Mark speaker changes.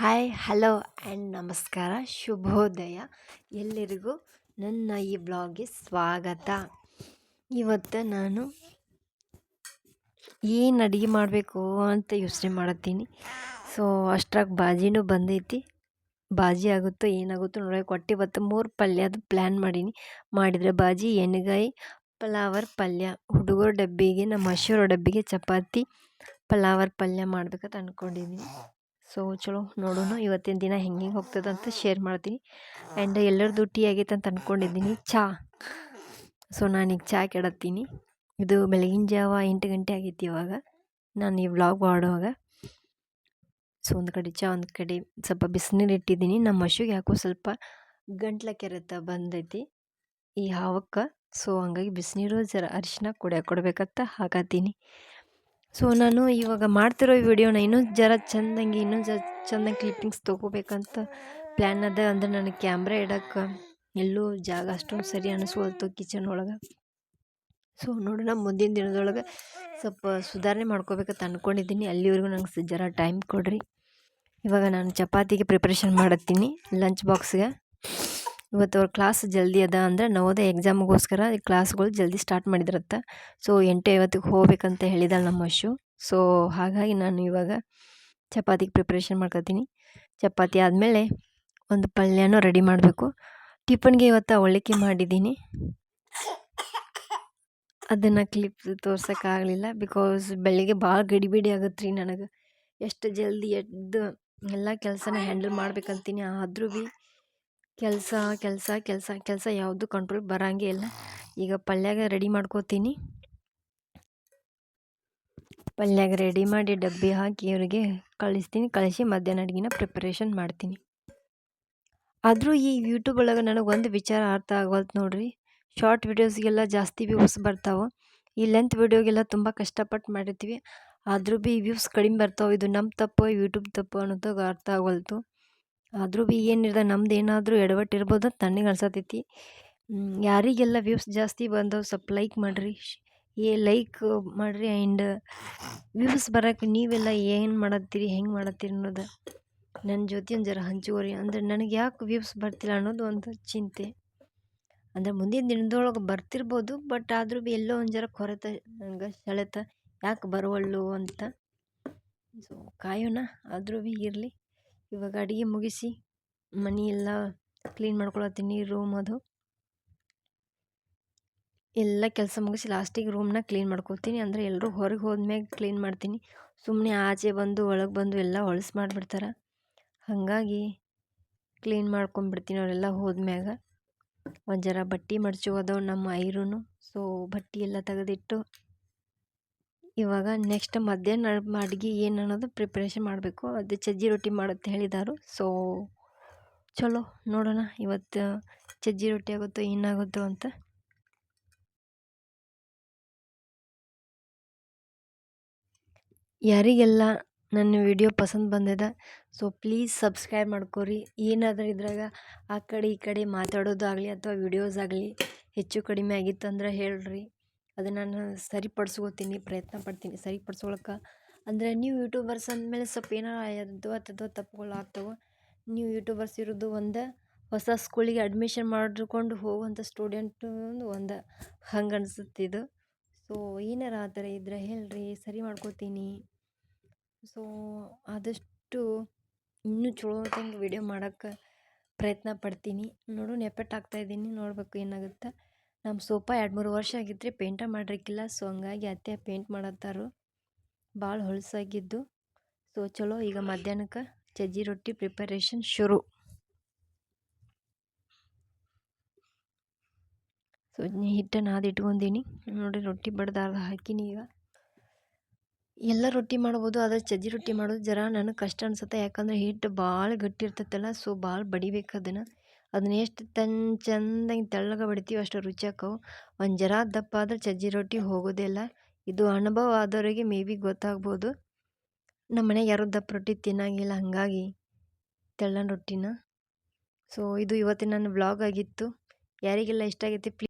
Speaker 1: Hi, hello and ನಮಸ್ಕಾರ. ಶುಭೋದಯ. ಎಲ್ಲರಿಗೂ ನನ್ನ ಈ ಬ್ಲಾಗ್ಗೆ ಸ್ವಾಗತ. ಇವತ್ತು ನಾನು ಏನು ಅಡುಗೆ ಮಾಡಬೇಕು ಅಂತ ಯೋಚನೆ ಮಾಡತ್ತೀನಿ. ಸೊ ಅಷ್ಟ್ರಾಗ ಬಾಜಿನೂ ಬಂದೈತಿ. ಬಾಜಿ ಆಗುತ್ತೋ ಏನಾಗುತ್ತೋ ನೋಡೋಕೆ ಹೊಟ್ಟೆ ಇವತ್ತು ಮೂರು ಪಲ್ಯದ ಪ್ಲ್ಯಾನ್ ಮಾಡೀನಿ. ಮಾಡಿದರೆ ಬಾಜಿ ಎಣ್ಣೆಗಾಯಿ ಪಲಾವರ್ ಪಲ್ಯ. ಹುಡುಗರ ಡಬ್ಬಿಗೆ ನಮ್ಮ ಹಸಿರು ಡಬ್ಬಿಗೆ ಚಪಾತಿ, ಪಲಾವರ್ ಪಲ್ಯ ಮಾಡ್ಬೇಕಂತ ಅಂದ್ಕೊಂಡಿದ್ದೀನಿ ಸೊ ಚಲೋ ನೋಡೋಣ. ಇವತ್ತಿನ ದಿನ ಹೆಂಗೆ ಹೆಂಗೆ ಹೋಗ್ತದೆ ಅಂತ ಶೇರ್ ಮಾಡ್ತೀನಿ. ಆ್ಯಂಡ್ ಎಲ್ಲರದ್ದು ಟೀ ಆಗೈತೆ ಅಂತ ಅಂದ್ಕೊಂಡಿದ್ದೀನಿ ಚಾ. ಸೊ ನಾನೀಗ ಚಾ ಕೆಡತ್ತೀನಿ ಇದು ಬೆಳಗಿನ ಜಾವ ಎಂಟು ಗಂಟೆ ಆಗೈತಿ ಇವಾಗ. ನಾನು ಈ ವ್ಲಾಗ್ ಮಾಡುವಾಗ. ಸೊ ಒಂದು ಕಡೆ ಚಾ, ಒಂದು ಕಡೆ ಸ್ವಲ್ಪ ಬಿಸಿನೀರು ಇಟ್ಟಿದ್ದೀನಿ. ನಮ್ಮ ಹಸುಗೆ ಯಾಕೋ ಸ್ವಲ್ಪ ಗಂಟ್ಲ ಕೆರೆತ ಬಂದೈತಿ. ಈ ಹಾವಕ್ಕೆ. ಸೊ ಹಂಗಾಗಿ ಬಿಸಿನೀರು ಜರ ಅರಿಶಿನ ಕುಡಿಯೋಕೆ ಕೊಡ್ಬೇಕಂತ ಹಾಕತ್ತೀನಿ. ಸೊ ನಾನು ಇವಾಗ ಮಾಡ್ತಿರೋ ಈ ವಿಡಿಯೋನ ಇನ್ನೂ ಜರ ಚೆಂದಂಗೆ, ಇನ್ನೂ ಜ ಚೆಂದಾಗಿ ಕ್ಲಿಪ್ಪಿಂಗ್ಸ್ ತೊಗೋಬೇಕಂತ ಪ್ಲ್ಯಾನ್ ಅದ. ಅಂದ್ರೆ ನನಗೆ ಕ್ಯಾಮ್ರಾ ಇಡೋಕೆ ಎಲ್ಲೂ ಜಾಗ ಅಷ್ಟೊಂದು ಸರಿ ಅನಿಸ್ವಲ್ತು ಕಿಚನ್ ಒಳಗೆ. ಸೊ ನೋಡೋಣ ಮುಂದಿನ ದಿನದೊಳಗೆ ಸ್ವಲ್ಪ ಸುಧಾರಣೆ ಮಾಡ್ಕೋಬೇಕಂತ ಅಂದ್ಕೊಂಡಿದ್ದೀನಿ ಅಲ್ಲಿವರೆಗೂ ನಂಗೆ ಜರ ಟೈಮ್ ಕೊಡಿರಿ. ಇವಾಗ ನಾನು ಚಪಾತಿಗೆ ಪ್ರಿಪ್ರೇಷನ್ ಮಾಡತ್ತೀನಿ ಲಂಚ್ ಬಾಕ್ಸ್ಗೆ ಇವತ್ತು ಅವ್ರ ಕ್ಲಾಸ್ ಜಲ್ದಿ ಅದ ಅಂದ್ರೆ ನವೋದಯ ಎಕ್ಸಾಮ್ಗೋಸ್ಕರ ಕ್ಲಾಸ್ಗಳು ಜಲ್ದಿ ಸ್ಟಾರ್ಟ್ ಮಾಡಿದ್ರತ್ತ. ಸೊ ಎಂಟು ಐವತ್ತಿಗೆ ಹೋಗ್ಬೇಕಂತ ಹೇಳಿದಾಳೆ ನಮ್ಮ ಅಶು ಸೊ ಹಾಗಾಗಿ ನಾನು ಇವಾಗ ಚಪಾತಿಗೆ ಪ್ರಿಪ್ರೇಷನ್ ಮಾಡ್ಕೊತೀನಿ. ಚಪಾತಿ ಆದಮೇಲೆ ಒಂದು ಪಲ್ಯನೂ ರೆಡಿ ಮಾಡಬೇಕು. ಟಿಫನ್ಗೆ ಇವತ್ತು ಅವಳಿಕೆ ಮಾಡಿದ್ದೀನಿ. ಅದನ್ನು ಕ್ಲಿಪ್ ತೋರ್ಸೋಕ್ಕಾಗಲಿಲ್ಲ ಬಿಕಾಸ್ ಬೆಳಿಗ್ಗೆ ಭಾಳ ಗಡಿಬಿಡಿ ಆಗುತ್ತೆ ರೀ ನನಗೆ. ಎಷ್ಟು ಜಲ್ದಿ ಎದ್ದು ಎಲ್ಲ ಕೆಲಸನ ಹ್ಯಾಂಡಲ್ ಮಾಡ್ಬೇಕಂತೀನಿ. ಆದರೂ ಭೀ ಕೆಲಸ ಕೆಲಸ ಕೆಲಸ ಕೆಲಸ ಯಾವುದು ಕಂಟ್ರೋಲ್ ಬರೋಂಗೆ ಇಲ್ಲ. ಈಗ ಪಲ್ಯಾಗ ರೆಡಿ ಮಾಡ್ಕೋತೀನಿ. ಪಲ್ಯಾಗ ರೆಡಿ ಮಾಡಿ ಡಬ್ಬಿ ಹಾಕಿ ಇವರಿಗೆ ಕಳಿಸ್ತೀನಿ. ಕಳಿಸಿ ಮಧ್ಯಾಹ್ನ ಅಡುಗೆನ ಪ್ರಿಪರೇಷನ್ ಮಾಡ್ತೀನಿ. ಆದರೂ ಈ ಯೂಟ್ಯೂಬ್ ಒಳಗೆ ನನಗೆ ಒಂದು ವಿಚಾರ ಅರ್ಥ ಆಗವಲ್ತು ನೋಡ್ರಿ. ಶಾರ್ಟ್ ವೀಡಿಯೋಸ್ಗೆಲ್ಲ ಜಾಸ್ತಿ ವ್ಯೂಸ್ ಬರ್ತಾವೆ. ಈ ಲೆಂತ್ ವೀಡಿಯೋಗೆಲ್ಲ ತುಂಬ ಕಷ್ಟಪಟ್ಟು ಮಾಡಿರ್ತೀವಿ. ಆದರೂ ಭೀ ವ್ಯೂಸ್ ಕಡಿಮೆ ಬರ್ತಾವೆ. ಇದು ನಮ್ಮ ತಪ್ಪು ಯೂಟ್ಯೂಬ್ ತಪ್ಪು ಅನ್ನೋದು ಅರ್ಥ ಆಗವಲ್ತು ಆದರೂ ಭೀ ಏನಿದೆ ನಮ್ದು ಏನಾದರೂ ಎಡವಟ್ಟು ಇರ್ಬೋದು ಅಂತ ನನಗೆ ಅನ್ಸತೈತಿ. ಯಾರಿಗೆಲ್ಲ ವ್ಯೂಸ್ ಜಾಸ್ತಿ ಬಂದವು ಸ್ವಲ್ಪ ಲೈಕ್ ಮಾಡಿರಿ. ಏ ಲೈಕ್ ಮಾಡಿರಿ ಆ್ಯಂಡ್ ವ್ಯೂಸ್ ಬರೋಕೆ ನೀವೆಲ್ಲ ಏನು ಮಾಡತ್ತೀರಿ, ಹೆಂಗೆ ಮಾಡತ್ತೀರಿ ಅನ್ನೋದು ನನ್ನ ಜೊತೆ ಒಂದು ಜರ ಹಂಚುವರಿ. ಅಂದ್ರೆ ನನಗೆ ಯಾಕೆ ವ್ಯೂಸ್ ಬರ್ತಿಲ್ಲ ಅನ್ನೋದು ಒಂದು ಚಿಂತೆ. ಅಂದರೆ ಮುಂದಿನ ದಿನದೊಳಗೆ ಬರ್ತಿರ್ಬೋದು, ಬಟ್ ಆದರೂ ಭೀ ಎಲ್ಲೋ ಒಂದು ಜರ ಕೊರತೆ ನಂಗೆ ಸೆಳೆತ ಯಾಕೆ ಬರುವಲ್ಲು ಅಂತ. ಸೊ ಕಾಯೋಣ, ಆದರೂ ಭೀ ಇರಲಿ. ಇವಾಗ ಅಡುಗೆ ಮುಗಿಸಿ ಮನೆ ಎಲ್ಲ ಕ್ಲೀನ್ ಮಾಡ್ಕೊಳತ್ತೀನಿ ರೂಮ್ ಅದು. ಎಲ್ಲ ಕೆಲಸ ಮುಗಿಸಿ ಲಾಸ್ಟಿಗೆ ರೂಮ್ನ ಕ್ಲೀನ್ ಮಾಡ್ಕೊತೀನಿ ಅಂದರೆ ಎಲ್ಲರೂ ಹೊರಗೆ ಹೋದ್ಮ್ಯಾಗ ಕ್ಲೀನ್ ಮಾಡ್ತೀನಿ. ಸುಮ್ಮನೆ ಆಚೆ ಬಂದು, ಒಳಗೆ ಬಂದು ಎಲ್ಲ ಹೊಲಸು ಮಾಡಿಬಿಡ್ತಾರೆ. ಹಾಗಾಗಿ ಕ್ಲೀನ್ ಮಾಡ್ಕೊಂಡ್ಬಿಡ್ತೀನಿ ಅವರೆಲ್ಲ ಹೋದ್ಮ್ಯಾಗ. ಒಂದು ಜರ ಬಟ್ಟೆ ಮಡ್ಚೋದವು ನಮ್ಮ ಐರೂನು. ಸೊ ಬಟ್ಟೆ ಎಲ್ಲ ತೆಗೆದಿಟ್ಟು ಇವಾಗ ನೆಕ್ಸ್ಟ್ ಮಧ್ಯಾಹ್ನ ಮಾಡಿಗೆ ಏನು ಅನ್ನೋದು ಪ್ರಿಪ್ರೇಷನ್ ಮಾಡಬೇಕು. ಅದು ಚಜ್ಜಿ ರೊಟ್ಟಿ ಮಾಡುತ್ತೆ ಹೇಳಿದಾರು. ಸೊ ಚಲೋ ನೋಡೋಣ ಇವತ್ತು ಚಜ್ಜಿ ರೊಟ್ಟಿ ಆಗುತ್ತೋ ಏನಾಗುತ್ತೋ ಅಂತ. ಯಾರಿಗೆಲ್ಲ ನನ್ನ ವಿಡಿಯೋ ಪಸಂದ್ ಬಂದಿದೆ ಸೊ ಪ್ಲೀಸ್ ಸಬ್ಸ್ಕ್ರೈಬ್ ಮಾಡ್ಕೊರಿ. ಏನಾದರೂ ಇದ್ರಾಗ ಆ ಕಡೆ ಈ ಕಡೆ ಮಾತಾಡೋದಾಗಲಿ ಅಥವಾ ವಿಡಿಯೋಸ್ ಆಗಲಿ ಹೆಚ್ಚು ಕಡಿಮೆ ಆಗಿತ್ತಂದ್ರೆ ಹೇಳ್ರಿ. ಅದನ್ನು ನಾನು ಸರಿಪಡ್ಸ್ಕೊತೀನಿ ಪ್ರಯತ್ನ ಪಡ್ತೀನಿ. ಸರಿಪಡ್ಸ್ಕೊಳಕ್ಕೆ ಅಂದರೆ ನೀವು ಯೂಟ್ಯೂಬರ್ಸ್ ಅಂದಮೇಲೆ ಸ್ವಲ್ಪ ಏನಾರ ಅಥದ್ದು ತಪ್ಪುಗಳು ಆಗ್ತವೆ ನೀವು ಯೂಟ್ಯೂಬರ್ಸ್ ಇರೋದು ಒಂದು, ಹೊಸ ಸ್ಕೂಲಿಗೆ ಅಡ್ಮಿಷನ್ ಮಾಡಿಕೊಂಡು ಹೋಗುವಂಥ ಸ್ಟೂಡೆಂಟು ಒಂದು ಹಂಗೆ ಅನ್ಸುತ್ತೆ ಇದು. ಸೊ ಏನಾರ ಆ ಥರ ಇದ್ರೆ ಹೇಳ್ರಿ, ಸರಿ ಮಾಡ್ಕೋತೀನಿ. ಸೊ ಆದಷ್ಟು ಇನ್ನೂ ಚಲೋ ಹೊತ್ತಂಗೆ ವಿಡಿಯೋ ಮಾಡೋಕ್ಕೆ ಪ್ರಯತ್ನ ಪಡ್ತೀನಿ. ನೋಡು ಎಫೆಕ್ಟ್ ಆಗ್ತಾಯಿದ್ದೀನಿ ನೋಡಬೇಕು ಏನಾಗುತ್ತೆ. ನಮ್ಮ ಸೋಫಾ ಎರಡು ಮೂರು ವರ್ಷ ಆಗಿತ್ತು ರೀ ಪೇಂಟ ಮಾಡಿರಕ್ಕಿಲ್ಲ ಸೊ ಹಂಗಾಗಿ ಅತ್ತೆ ಪೇಂಟ್ ಮಾಡತ್ತಾರು. ಭಾಳ ಹೊಲಸಾಗಿದ್ದು. ಸೊ ಚಲೋ, ಈಗ ಮಧ್ಯಾಹ್ನಕ್ಕೆ ಚಜ್ಜಿ ರೊಟ್ಟಿ ಪ್ರಿಪರೇಷನ್ ಶುರು. ಸೊ ಹಿಟ್ಟನ್ನು ಅದು ಇಟ್ಕೊಂಡೀನಿ. ನೋಡಿ ರೊಟ್ಟಿ ಬಡ್ದಾರ್ದು ಹಾಕಿನಿ ಈಗ. ಎಲ್ಲ ರೊಟ್ಟಿ ಮಾಡ್ಬೋದು, ಆದರೆ ಚಜ್ಜಿ ರೊಟ್ಟಿ ಮಾಡೋದು ಜರ ನನಗೆ ಕಷ್ಟ ಅನ್ಸುತ್ತೆ. ಯಾಕಂದರೆ ಹಿಟ್ಟು ಭಾಳ ಗಟ್ಟಿ ಇರ್ತೈತಲ್ಲ, ಸೊ ಭಾಳ ಬಡಿಬೇಕು ಅದನ್ನು. ಅದನ್ನ ಎಷ್ಟು ತನ್ ಚಂದಂಗೆ ತೆಳ್ಳಗೆ ಬಡಿತೀವಿ ಅಷ್ಟು ರುಚಿ ಆಕ್ಕವು ಒಂದು ಜರ ದಪ್ಪ ಆದರೆ ಸಜ್ಜಿ ರೊಟ್ಟಿ ಹೋಗೋದಿಲ್ಲ ಇದು ಅನುಭವ ಆದವರಿಗೆ ಮೇ ಬಿ ಗೊತ್ತಾಗ್ಬೋದು. ನಮ್ಮ ಮನೆಗೆ ಯಾರೂ ದಪ್ಪ ರೊಟ್ಟಿ ತಿನ್ನಂಗಿಲ್ಲ, ಹಾಗಾಗಿ ತೆಳ್ಳನ ರೊಟ್ಟಿನ. ಸೊ ಇದು ಇವತ್ತಿನ ನನ್ನ ವ್ಲಾಗ್ ಆಗಿತ್ತು. ಯಾರಿಗೆಲ್ಲ ಇಷ್ಟ ಆಗೈತಿ ಪ್ಲೀಸ್